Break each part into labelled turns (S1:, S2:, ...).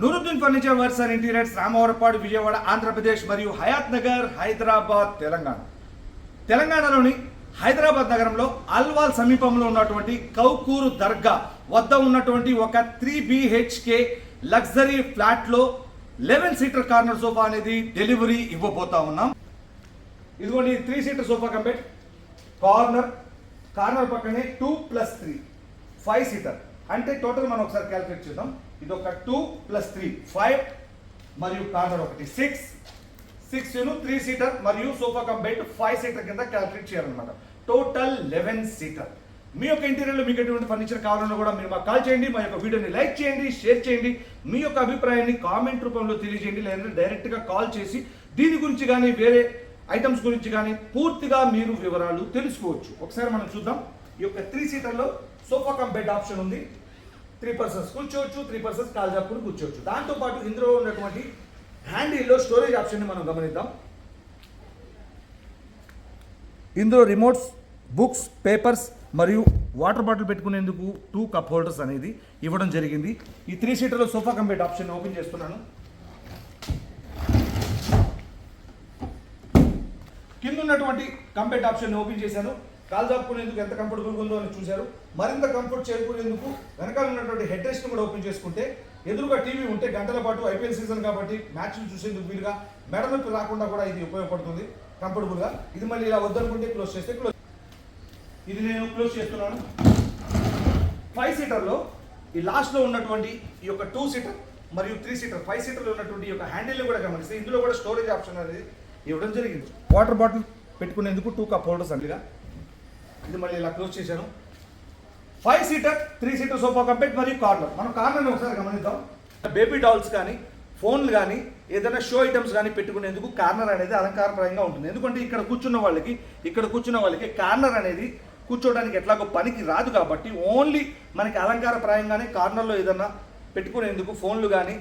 S1: Nooruddin furniture works and interiors Ramavarapadu Vijayawada Andhra Pradesh మరియు హయాత్ నగర్ హైదరాబాద్ తెలంగాణ. తెలంగాణలోని హైదరాబాద్ నగరంలో అల్వాల్ సమీపంలో ఉన్నటువంటి కౌకూరు దర్గా వద్ద ఉన్నటువంటి ఒక త్రీ బిహెచ్కే లగ్జరీ ఫ్లాట్లో లెవెన్ సీటర్ కార్నర్ సోఫా అనేది డెలివరీ ఇవ్వబోతా ఉన్నాం. ఇదిగోండి three seater sofa cum bed corner corner పక్కనే two plus three. Five seater. అంటే టోటల్ మనం ఒకసారి క్యాలిక్యులేట్ చేద్దాం. ఇది ఒక టూ ప్లస్ త్రీ ఫైవ్ మరియు కార్నర్ ఒకటి సిక్స్ సిక్స్ త్రీ సీటర్ మరియు sofa cum bed five seater కింద క్యాలిక్యులేట్ చేయాలన్నమాట. టోటల్ లెవెన్ సీటర్ మీ యొక్క ఇంటీరియర్లో మీకు ఎటువంటి ఫర్నిచర్ కావాలన్నా కూడా మీరు మాకు కాల్ చేయండి మా యొక్క వీడియోని లైక్ చేయండి షేర్ చేయండి మీ యొక్క అభిప్రాయాన్ని కామెంట్ రూపంలో తెలియజేయండి లేదంటే డైరెక్ట్గా కాల్ చేసి దీని గురించి కానీ వేరే ఐటమ్స్ గురించి కానీ పూర్తిగా మీరు వివరాలు తెలుసుకోవచ్చు. ఒకసారి మనం చూద్దాం. ఈ యొక్క త్రీ సీటర్లో సోఫా కమ్ బెడ్ ఆప్షన్ ఉంది. త్రీ పర్సన్స్ కూర్చోవచ్చు త్రీ పర్సన్స్ కాల్ జాపుకుని కూర్చోవచ్చు. దాంతోపాటు ఇందులో ఉన్నటువంటి హ్యాండిల్లో స్టోరేజ్ ఆప్షన్ని మనం గమనిద్దాం. ఇందులో రిమోట్స్ బుక్స్ పేపర్స్ మరియు వాటర్ బాటిల్ పెట్టుకునేందుకు టూ కప్ హోల్డర్స్ అనేది ఇవ్వడం జరిగింది. ఈ three సీటర్లో sofa cum bed option open చేస్తున్నాను. కింద ఉన్నటువంటి కంపెట్ ఆప్షన్ ఓపెన్ చేశాను. కాలు జాపుకునేందుకు ఎంత కంఫర్టబుల్గా ఉందో అని చూశారు. మరింత కంఫర్ట్ చేరుకునేందుకు వెనకాల ఉన్నటువంటి హెడ్ రెస్ట్ కూడా ఓపెన్ చేసుకుంటే ఎదురుగా టీవీ ఉంటే గంటల పాటు ఐపీఎల్ సీజన్ కాబట్టి మ్యాచ్లు చూసేందుకు వీలుగా మెడ నొప్పి రాకుండా కూడా ఇది ఉపయోగపడుతుంది కంఫర్టబుల్గా ఇది మళ్ళీ ఇలా వద్దనుకుంటే క్లోజ్ చేస్తే క్లోజ్ ఇది నేను క్లోజ్ చేస్తున్నాను. ఫైవ్ సీటర్లో ఈ లాస్ట్లో ఉన్నటువంటి ఈ యొక్క టూ సీటర్ మరియు త్రీ సీటర్ ఫైవ్ సీటర్లో ఉన్నటువంటి ఈ యొక్క హ్యాండిల్ని కూడా గమనిస్తే ఇందులో కూడా స్టోరేజ్ ఆప్షన్ అనేది ఇవ్వడం జరిగింది. వాటర్ బాటిల్ పెట్టుకునేందుకు టూ కప్ హోల్డర్స్ అందుగా ఇది మళ్ళీ ఇలా క్లోజ్ చేశాను. Five seater three seater sofa cum bed మరియు కార్నర్. మనం కార్నర్ ఒకసారి గమనిద్దాం. బేబీ డాల్స్ కానీ ఫోన్లు కానీ ఏదైనా షో ఐటమ్స్ కానీ పెట్టుకునేందుకు కార్నర్ అనేది అలంకారప్రాయంగా ఉంటుంది. ఎందుకంటే ఇక్కడ కూర్చున్న వాళ్ళకి ఇక్కడ కూర్చున్న వాళ్ళకి కార్నర్ అనేది కూర్చోవడానికి ఎట్లాగో పనికి రాదు కాబట్టి ఓన్లీ మనకి అలంకారప్రాయంగానే కార్నర్లో ఏదైనా పెట్టుకునేందుకు ఫోన్లు కానీ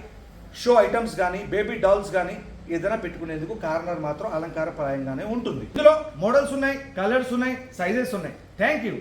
S1: షో ఐటమ్స్ కానీ బేబీ డాల్స్ కానీ ఏదైనా పెట్టుకునేందుకు కార్నర్ మాత్రం అలంకారప్రాయంగానే ఉంటుంది. ఇందులో మోడల్స్ ఉన్నాయి కలర్స్ ఉన్నాయి సైజెస్ ఉన్నాయి. Thank you